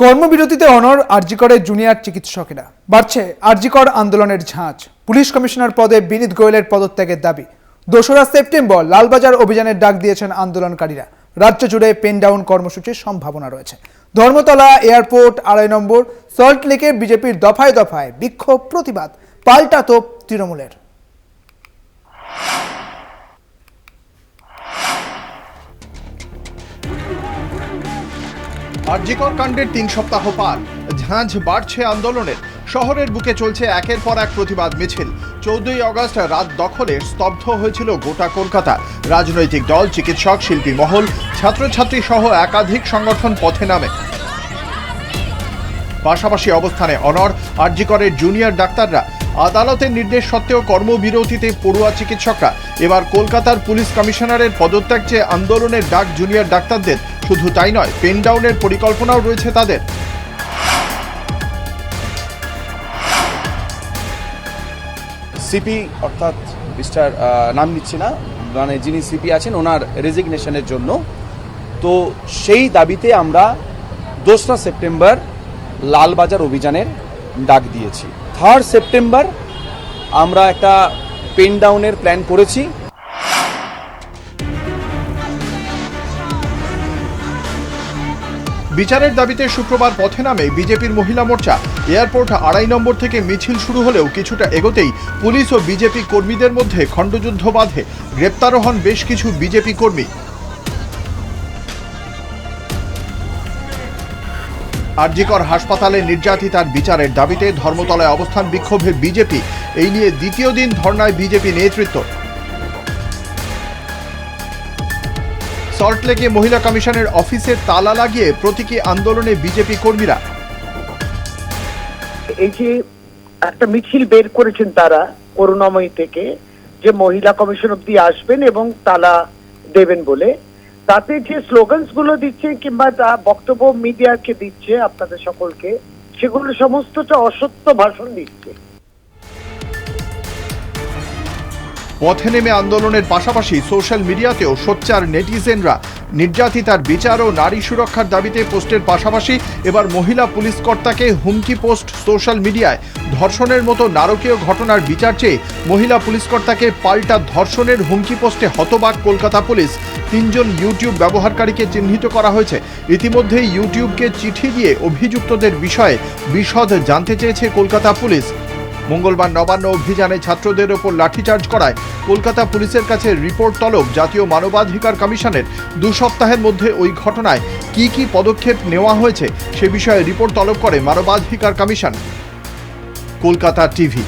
কর্মবিরতিতে অনর আরজিকরের জুনিয়র চিকিৎসকেরা। বাড়ছে আরজিকর আন্দোলনের ঝাঁজ। পুলিশ কমিশনার পদে বিনীত গোয়েলের পদত্যাগের দাবি। দোসরা সেপ্টেম্বর লালবাজার অভিযানের ডাক দিয়েছেন আন্দোলনকারীরা। রাজ্য জুড়ে পেন ডাউন কর্মসূচির সম্ভাবনা রয়েছে। ধর্মতলা এয়ারপোর্ট আড়াই নম্বর সল্ট লেকে বিজেপির দফায় দফায় বিক্ষোভ প্রতিবাদ, পাল্টা তৃণমূলের। আরজিকর কাণ্ডের তিন সপ্তাহ পার। ঝাঁঝ বাড়ছে আন্দোলনের। শহরের বুকে চলছে একের পর এক প্রতিবাদ মিছিল। চৌদ্দই অগস্ট রাত দখলে স্তব্ধ হয়েছিল গোটা কলকাতা। রাজনৈতিক দল, চিকিৎসক, শিল্পী মহল, ছাত্রছাত্রী সহ একাধিক সংগঠন পথে নামে। পাশাপাশি অবস্থানে অনর আরজিকরের জুনিয়র ডাক্তাররা আদালতের নির্দেশ সত্ত্বেও কর্মবিরতিতে পড়ুয়া চিকিৎসকরা। এবার কলকাতার পুলিশ কমিশনারের পদত্যাগ চেয়ে আন্দোলনের ডাক জুনিয়র ডাক্তারদের। শুধু তাই নয় পেন ডাউনের পরিকল্পনাও রয়েছে তাদের। সিপি অর্থাৎ মিস্টার নাম নিচ্ছি না মানে যিনি সিপি আছেন, ওনার রেজিগনেশনের জন্য। তো সেই দাবিতে আমরা দোসরা সেপ্টেম্বর লালবাজার অভিযানের ডাক দিয়েছি। থার্ড সেপ্টেম্বর আমরা একটা পেন ডাউনের প্ল্যান করেছি। বিচারের দাবিতে শুক্রবার পথে নামে বিজেপির মহিলা মোর্চা। এয়ারপোর্ট আড়াই নম্বর থেকে মিছিল শুরু হলেও কিছুটা এগোতেই পুলিশ ও বিজেপি কর্মীদের মধ্যে খণ্ডযুদ্ধ বাধে। গ্রেপ্তারও হন বেশ কিছু বিজেপি কর্মী। আরজিকর হাসপাতালে নির্যাতিতার বিচারের দাবিতে ধর্মতলায় অবস্থান বিক্ষোভে বিজেপি। এই নিয়ে দ্বিতীয় দিন ধর্নায় বিজেপি নেতৃত্ব। সল্টলেকে মহিলা কমিশনের অফিসের তালা লাগিয়ে প্রতীকী আন্দোলনে বিজেপি কর্মীরা। এই যে একটা মিছিল বের করেছেন তারা করুণাময়ী থেকে, যে মহিলা কমিশন অব্দি আসবেন এবং তালা দেবেন বলে তাতে যে স্লোগানসগুলো দিচ্ছে কিংবা যা বক্তব্য মিডিয়াকে দিচ্ছে আপনাদের সকলকে, সেগুলো সমস্তটা অসত্য ভাষণ দিচ্ছে। পথে নেমে আন্দোলনের পাশাপাশি সোশ্যাল মিডিয়াতেও সোচ্চার নেটিজেনরা, নির্যাতিতার বিচার ও নারী সুরক্ষার দাবিতে পোস্টের পাশাপাশি এবার মহিলা পুলিশ কর্তাকে হুমকি পোস্ট সোশ্যাল মিডিয়ায়। ধর্ষণের মতো নারকীয় ঘটনার বিচার চেয়ে মহিলা পুলিশ কর্তাকে পাল্টা ধর্ষণের হুমকি পোস্টে হতবাক কলকাতা পুলিশ। তিনজন ইউটিউব ব্যবহারকারীকে চিহ্নিত করা হয়েছে। ইতিমধ্যেই ইউটিউবকে চিঠি দিয়ে অভিযুক্তদের বিষয়ে বিশদ জানতে চেয়েছে কলকাতা পুলিশ। মঙ্গলবার নবান্ন অভিযানে ছাত্রদের ওপর লাঠিচার্জ করায় কলকাতা পুলিশের কাছে রিপোর্ট তলব জাতীয় মানবাধিকার কমিশনের দু সপ্তাহের মধ্যে ওই ঘটনায় কি কি পদক্ষেপ নেওয়া হয়েছে সে বিষয়ে রিপোর্ট তলব করে মানবাধিকার কমিশন। কলকাতা টিভি।